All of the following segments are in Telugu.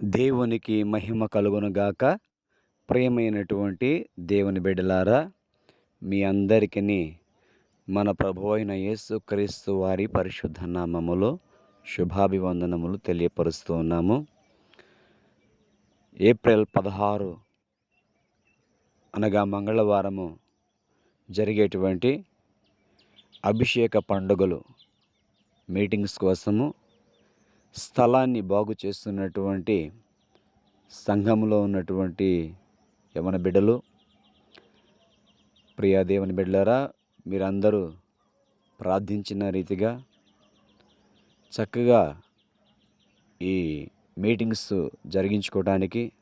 దేవునికి మహిమ కలుగునుగాక ప్రియమైనటువంటి దేవుని బిడ్డలారా మీ అందరికీ మన ప్రభు అయిన యేసుక్రీస్తు వారి పరిశుద్ధ నామములో శుభాభివందనములు తెలియపరుస్తూ ఉన్నాము. ఏప్రిల్ పదహారు అనగా మంగళవారము జరిగేటువంటి అభిషేక పండుగలు మీటింగ్స్ కోసము స్థలాన్ని బాగు చేస్తున్నటువంటి సంఘంలో ఉన్నటువంటి యమన బిడ్డలు. ప్రియా దేవుని బిడ్డలారా మీరందరూ ప్రార్థించిన రీతిగా చక్కగా ఈ మీటింగ్స్ జరిగించుకోవడానికి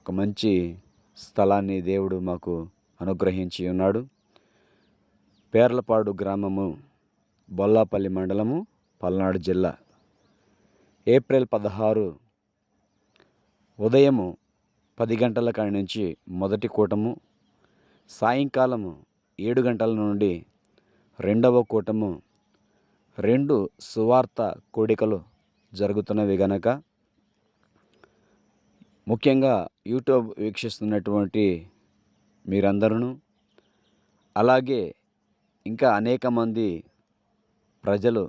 ఒక మంచి స్థలాన్ని దేవుడు మాకు అనుగ్రహించి ఉన్నాడు. పేర్లపాడు గ్రామము బొల్లాపల్లి మండలము పల్నాడు జిల్లా. ఏప్రిల్ పదహారు ఉదయము పది గంటల కాడి నుంచి మొదటి కూటము సాయంకాలము ఏడు గంటల నుండి రెండవ కూటము రెండు సువార్త కోడికలు జరుగుతున్నవి గనక. ముఖ్యంగా యూట్యూబ్ వీక్షిస్తున్నటువంటి మీరందరూ అలాగే ఇంకా అనేక మంది ప్రజలు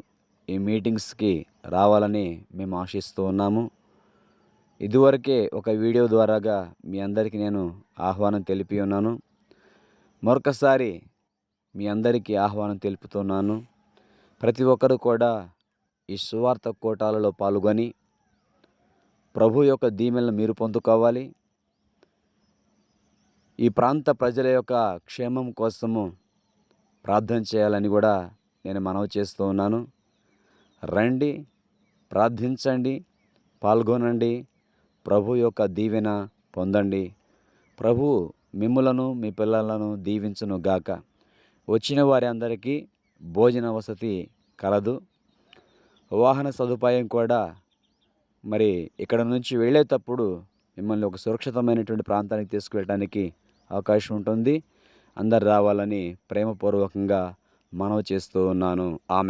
ఈ మీటింగ్స్కి రావాలని మేము ఆశిస్తూ ఉన్నాము. ఇదివరకే ఒక వీడియో ద్వారాగా మీ అందరికీ నేను ఆహ్వానం తెలిపి ఉన్నాను. మరొకసారి మీ అందరికీ ఆహ్వానం తెలుపుతున్నాను. ప్రతి ఒక్కరు కూడా ఈ సువార్త కోటాలలో పాల్గొని ప్రభు యొక్క దీమెలను మీరు పొందుకోవాలి. ఈ ప్రాంత ప్రజల యొక్క క్షేమం కోసము ప్రార్థన చేయాలని కూడా నేను మనవి చేస్తూ ఉన్నాను. రండి ప్రార్థించండి పాల్గొనండి ప్రభు యొక్క దీవెన పొందండి. ప్రభు మిమ్ములను మీ పిల్లలను దీవించును గాక. వచ్చిన వారి అందరికీ భోజన వసతి కలదు. వాహన సదుపాయం కూడా మరి ఇక్కడ నుంచి వెళ్ళేటప్పుడు మిమ్మల్ని ఒక సురక్షితమైనటువంటి ప్రాంతానికి తీసుకువెళ్ళడానికి అవకాశం ఉంటుంది. అందరు రావాలని ప్రేమపూర్వకంగా మనవి చేస్తూ ఉన్నాను. ఆమె